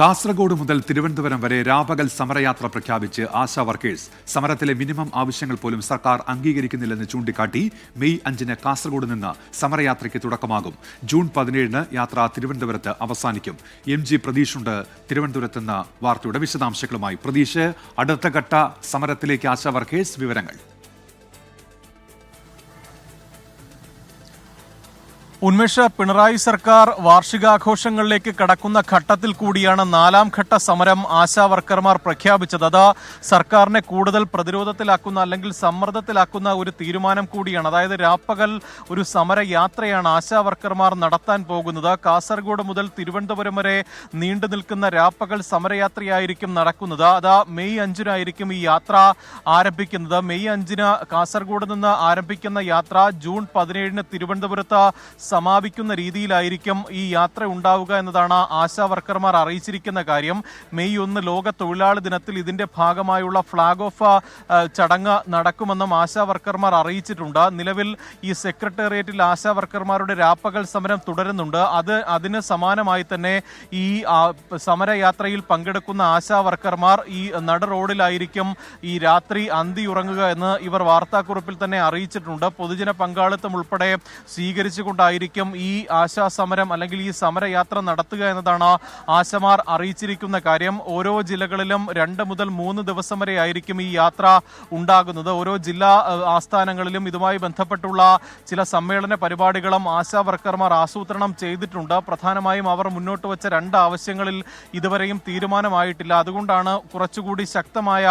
കാസർഗോഡ് മുതൽ തിരുവനന്തപുരം വരെ രാപകൽ സമരയാത്ര പ്രഖ്യാപിച്ച് ആശാ വർക്കേഴ്സ്. സമരത്തിലെ മിനിമം ആവശ്യങ്ങൾ പോലും സർക്കാർ അംഗീകരിക്കുന്നില്ലെന്ന് ചൂണ്ടിക്കാട്ടി മെയ് അഞ്ചിന് കാസർഗോഡ് നിന്ന് സമരയാത്രയ്ക്ക് തുടക്കമാകും. ജൂൺ പതിനേഴിന് യാത്ര തിരുവനന്തപുരത്ത് അവസാനിക്കും. എം ജി പ്രതീഷുണ്ട് തിരുവനന്തപുരത്ത് വാർത്തയുടെ വിശദാംശങ്ങളുമായി. പ്രതീഷ് അടുത്ത ഘട്ട സമരത്തിലേക്ക് ആശാ വർക്കേഴ്സ് വിവരങ്ങൾ. ഉന്മേഷ പിണറായി സർക്കാർ വാർഷികാഘോഷങ്ങളിലേക്ക് കടക്കുന്ന ഘട്ടത്തിൽ കൂടിയാണ് നാലാം ഘട്ട സമരം ആശാ വർക്കർമാർ പ്രഖ്യാപിച്ചത്. അത് സർക്കാരിനെ കൂടുതൽ പ്രതിരോധത്തിലാക്കുന്ന അല്ലെങ്കിൽ സമ്മർദ്ദത്തിലാക്കുന്ന ഒരു തീരുമാനം കൂടിയാണ്. അതായത് രാപ്പകൽ ഒരു സമരയാത്രയാണ് ആശാ വർക്കർമാർ നടത്താൻ പോകുന്നത്. കാസർഗോഡ് മുതൽ തിരുവനന്തപുരം വരെ നീണ്ടു നിൽക്കുന്ന രാപ്പകൽ സമരയാത്രയായിരിക്കും നടക്കുന്നത്. അത് മെയ് അഞ്ചിനായിരിക്കും ഈ യാത്ര ആരംഭിക്കുന്നത്. മെയ് അഞ്ചിന് കാസർഗോഡ് നിന്ന് ആരംഭിക്കുന്ന യാത്ര ജൂൺ പതിനേഴിന് തിരുവനന്തപുരത്ത് സമാപിക്കുന്ന രീതിയിലായിരിക്കും ഈ യാത്ര ഉണ്ടാവുക എന്നതാണ് ആശാ വർക്കർമാർ അറിയിച്ചിരിക്കുന്ന കാര്യം. മെയ് ഒന്ന് ലോക തൊഴിലാളി ദിനത്തിൽ ഇതിന്റെ ഭാഗമായുള്ള ഫ്ളാഗ് ഓഫ് ചടങ്ങ് നടക്കുമെന്നും ആശാ വർക്കർമാർ അറിയിച്ചിട്ടുണ്ട്. നിലവിൽ ഈ സെക്രട്ടേറിയറ്റിൽ ആശാ വർക്കർമാരുടെ രാപ്പകൽ സമരം തുടരുന്നുണ്ട്. അത് അതിന് സമാനമായി തന്നെ ഈ സമരയാത്രയിൽ പങ്കെടുക്കുന്ന ആശാ വർക്കർമാർ ഈ നട റോഡിലായിരിക്കും ഈ രാത്രി അന്തി ഉറങ്ങുക എന്ന് ഇവർ വാർത്താക്കുറിപ്പിൽ തന്നെ അറിയിച്ചിട്ടുണ്ട്. പൊതുജന പങ്കാളിത്തം ഉൾപ്പെടെ സ്വീകരിച്ചുകൊണ്ടായിരിക്കും ഈ ആശാ സമരം അല്ലെങ്കിൽ ഈ സമരയാത്ര നടത്തുക എന്നതാണ് ആശമാർ അറിയിച്ചിരിക്കുന്ന കാര്യം. ഓരോ ജില്ലകളിലും രണ്ട് മുതൽ മൂന്ന് ദിവസം വരെ ആയിരിക്കും ഈ യാത്ര ഉണ്ടാകുന്നത്. ഓരോ ജില്ലാ ആസ്ഥാനങ്ങളിലും ഇതുമായി ബന്ധപ്പെട്ടുള്ള ചില സമ്മേളന പരിപാടികളും ആശാ വർക്കർമാർ ആസൂത്രണം ചെയ്തിട്ടുണ്ട്. പ്രധാനമായും അവർ മുന്നോട്ട് വെച്ച രണ്ട് ആവശ്യങ്ങളിൽ ഇതുവരെയും തീരുമാനമായിട്ടില്ല. അതുകൊണ്ടാണ് കുറച്ചുകൂടി ശക്തമായ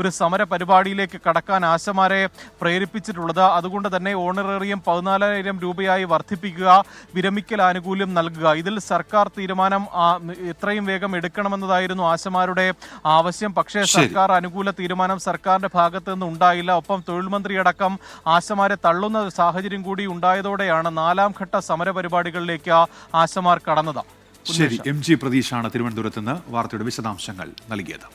ഒരു സമര പരിപാടിയിലേക്ക് കടക്കാൻ ആശമാരെ പ്രേരിപ്പിച്ചിട്ടുള്ളത്. അതുകൊണ്ട് തന്നെ ഓണറേറിയം പതിനാലായിരം രൂപയായി വർദ്ധിപ്പിക്കുക വിരമിക്കൽ ആനുകൂല്യം നൽകുക. ഇതിൽ സർക്കാർ തീരുമാനം എത്രയും വേഗം എടുക്കണമെന്നതായിരുന്നു ആശമാരുടെ ആവശ്യം. പക്ഷേ സർക്കാർ അനുകൂല തീരുമാനം സർക്കാരിന്റെ ഭാഗത്ത് നിന്ന് ഉണ്ടായില്ല. ഒപ്പം തൊഴിൽ മന്ത്രിയടക്കം ആശമാരെ തള്ളുന്ന സാഹചര്യം കൂടി ഉണ്ടായതോടെയാണ് നാലാം ഘട്ട സമര പരിപാടികളിലേക്ക് ആശമാർ കടന്നത്. ശരി. എം ജി പ്രതീഷാണ് തിരുവനന്തപുരത്ത് നിന്ന് വാർത്തയുടെ വിശദാംശങ്ങൾ നൽകിയത്.